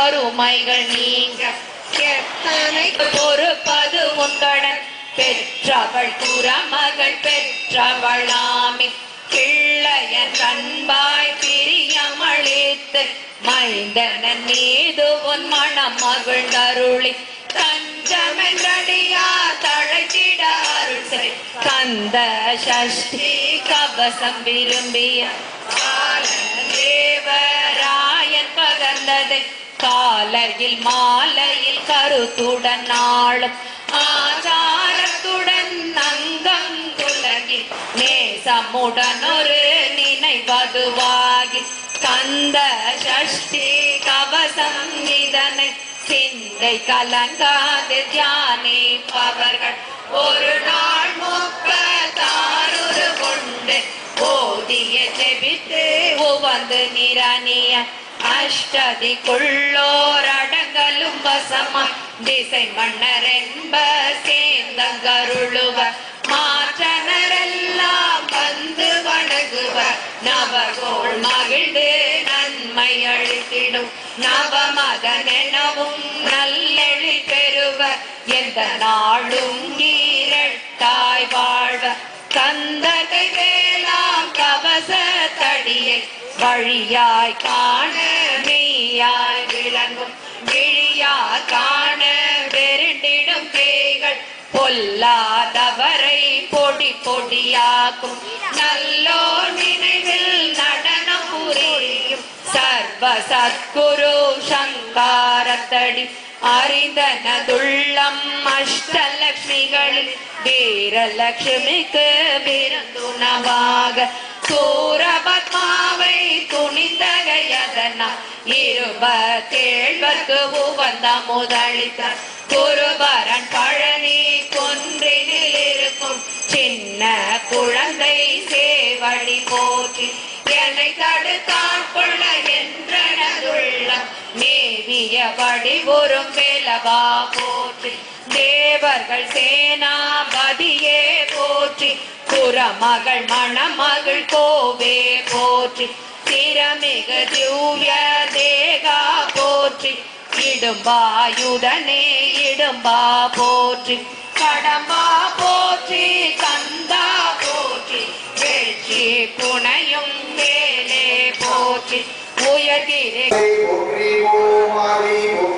அருமைகள் நீங்க எத்தனை பொறுப்பது உந்தடன் பெற்றவள் குறமகள் பெற்றவளாமி. கிள்ளையன் அன்பாய் பிரியமளித்து மைந்தனன் மீது உன் மனம் மகிழ்ந்தருளி. தஞ்சமென்றடியா தழைத்திட அருள் செய். கந்த சஷ்டி கவசம் விரும்பிய தேவராயன் பகர்ந்ததை. காலையில் மாலையில் கருத்துடன் நாளும் ஆச்சாரத்துடன் அங்கம் துலகி நேசமுடன் ஒரு நினைவதுவாகி கந்த சஷ்டி கவசம் இதனை சிந்தை கலங்காது தியானிப்பவர்கள். ஒரு நாள் அஷ்டதிக்குள்ளோர் கொள்ளோரடங்கலும் வசமா. திசை மன்னர் என்ப சேர்ந்தங்கருளுவ மாற்றனரெல்லாம் வந்து வணங்குவர் நவகோள் மகிழ்ந்து நன்மை அளித்திடும். நவமதனெனவும் நல்லெழி பெறுவ. எந்த நாளும் ஈரட்டாய் வாழ்வ. கந்தகை வேளாம் கவச தடியை வழியாய் காண மெய்யாய் விளங்கும் விழியாய் காண வெருண்டிடும் பேய்கள் பொல்லாதவரை பொடி பொடியாக்கும். நல்லோ நினைவில் நடனம் புரியும் சர்வ சத்குரு சங்காரத்தடி அறிந்தனதுள்ளம் அஷ்டலக்ஷ்மிகளில் வீரலட்சுமிக்கு விருந்துணவாக சூரபத்மாவை துணிந்தகையதனா இருப கேழ்வர்க்கு உவந்த முதலித்த குருபரன் பழனி குன்றினில் இருக்கும் சின்ன குழந்தை சேவடி போற்றி என்னை தடுத்தான் தடுத்தாட்கொள்ள என்றனதுள்ளம் மேவியபடி ஒரு மேலவா போற்றி. தேவர்கள் சேனாபதியே போற்றி. புறமகள் மணமகள் கோவே போற்றி. திறமிக திவ்ய தேகா போற்றி. இடும்பாயுதனே இடும்பா போற்றி. கடம்பா போற்றி கந்தா போற்றி. வெற்றி புனையும் வேலே போற்றி. உயர்கிரே போற்றி ஓம் போற்றி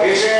patient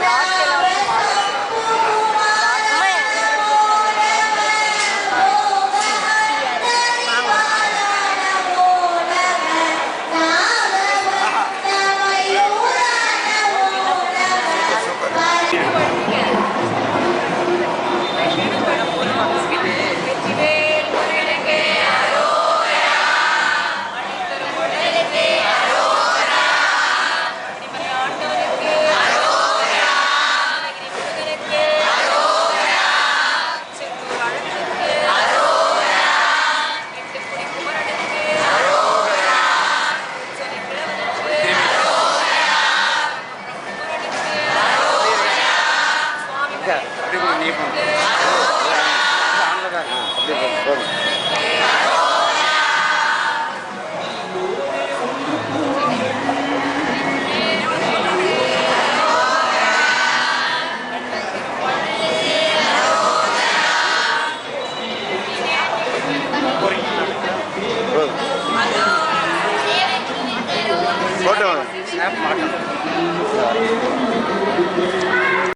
ರಾತ್ರಿ